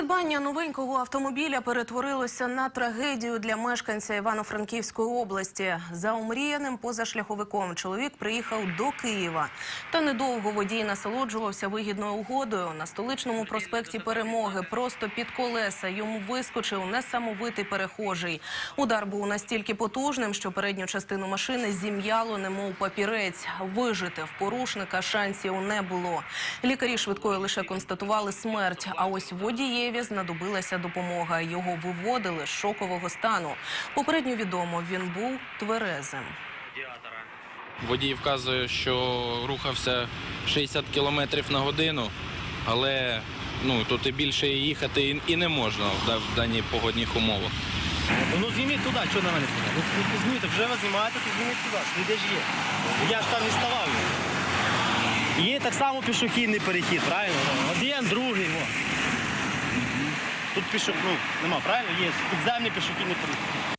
Придбання новенького автомобіля перетворилося на трагедію для мешканця Івано-Франківської області. За омріяним позашляховиком чоловік приїхав до Києва. Та недовго водій насолоджувався вигідною угодою. На столичному проспекті Перемоги просто під колеса йому вискочив несамовитий перехожий. Удар був настільки потужним, що передню частину машини зім'яло, немов папірець. Вижити в порушника шансів не було. Лікарі швидкої лише констатували смерть. А ось водієві знадобилася допомога. Його виводили з шокового стану. Попередньо відомо, він був тверезим. Водій вказує, що рухався 60 км на годину, але ну, тут і більше їхати і- і не можна в да- в даній погодних умовах. Ну зніміть туди, що на мене туди? Ну, ну, зніміть, вже ви знімаєте, то зніміть туди, сліди ж є. Я ж там не ставав. Є так само пішохідний перехід, правильно? Один, другий. Тут пішок, ну, нема, правильно? Є підземний пішохідний перехід.